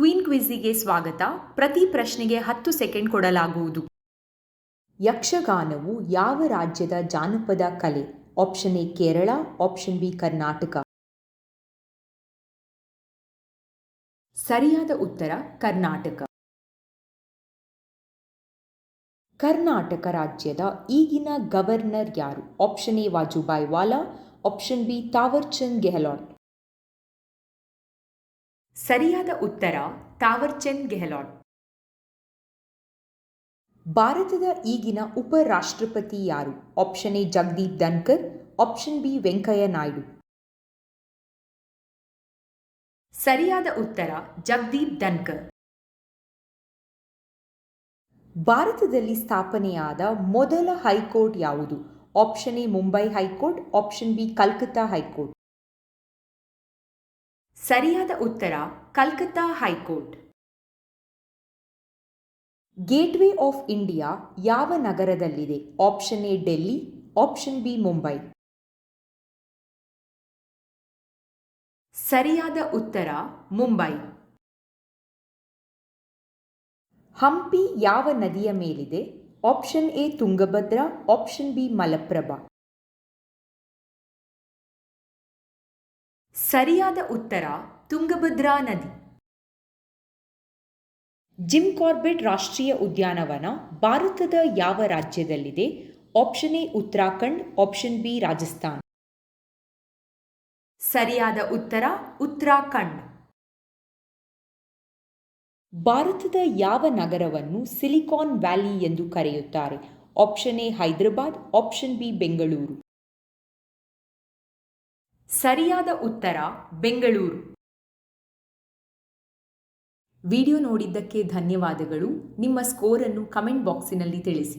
Queen ಕ್ವಿಝಿಗೆ ಸ್ವಾಗತ. ಪ್ರತಿ ಪ್ರಶ್ನೆಗೆ ಹತ್ತು ಸೆಕೆಂಡ್ ಕೊಡಲಾಗುವುದು. ಯಕ್ಷಗಾನವು ಯಾವ ರಾಜ್ಯದ ಜಾನಪದ ಕಲೆ? Option A Kerala, option B Karnataka. ಸರಿಯಾದ ಉತ್ತರ ಕರ್ನಾಟಕ. ಕರ್ನಾಟಕ ರಾಜ್ಯದ ಈಗಿನ ಗವರ್ನರ್ ಯಾರು? Option A Vajubhai Vala, option B Thawarchand Gehlot. ಸರಿಯಾದ ಉತ್ತರ ತಾವರ್ಚಂದ್ ಗೆಹ್ಲಾಟ್. ಭಾರತದ ಈಗಿನ ಉಪರಾಷ್ಟ್ರಪತಿ ಯಾರು? Option A Jagdeep Dhankhar option B Venkaiah Naidu. ಸರಿಯಾದ ಉತ್ತರ ಜಗದೀಪ್ ಧನ್ಕರ್. ಭಾರತದಲ್ಲಿ ಸ್ಥಾಪನೆಯಾದ ಮೊದಲ ಹೈಕೋರ್ಟ್ ಯಾವುದು? Option A Mumbai high court option B Calcutta high court. ಸರಿಯಾದ ಉತ್ತರ Calcutta high court. Gateway of India ಯಾವ ನಗರದಲ್ಲಿದೆ? Option A Delhi, option B Mumbai. ಸರಿಯಾದ ಉತ್ತರ ಮುಂಬೈ. ಹಂಪಿ ಯಾವ ನದಿಯ ಮೇಲಿದೆ? Option A Tungabhadra, option B Malaprabha. ಸರಿಯಾದ ಉತ್ತರ ತುಂಗಭದ್ರಾ ನದಿ. ಜಿಮ್ ಕಾರ್ಬೆಟ್ ರಾಷ್ಟ್ರೀಯ ಉದ್ಯಾನವನ ಭಾರತದ ಯಾವ ರಾಜ್ಯದಲ್ಲಿದೆ? Option A Uttarakhand option B Rajasthan ಸರಿಯಾದ ಉತ್ತರ ಉತ್ತರಾಖಂಡ್. ಭಾರತದ ಯಾವ ನಗರವನ್ನು ಸಿಲಿಕಾನ್ ವ್ಯಾಲಿ ಎಂದು ಕರೆಯುತ್ತಾರೆ? Option A Hyderabad. Option B Bengaluru. ಸರಿಯಾದ ಉತ್ತರ ಬೆಂಗಳೂರು. ವಿಡಿಯೋ ನೋಡಿದ್ದಕ್ಕೆ ಧನ್ಯವಾದಗಳು. ನಿಮ್ಮ ಸ್ಕೋರನ್ನು ಕಮೆಂಟ್ ಬಾಕ್ಸಿನಲ್ಲಿ ತಿಳಿಸಿ.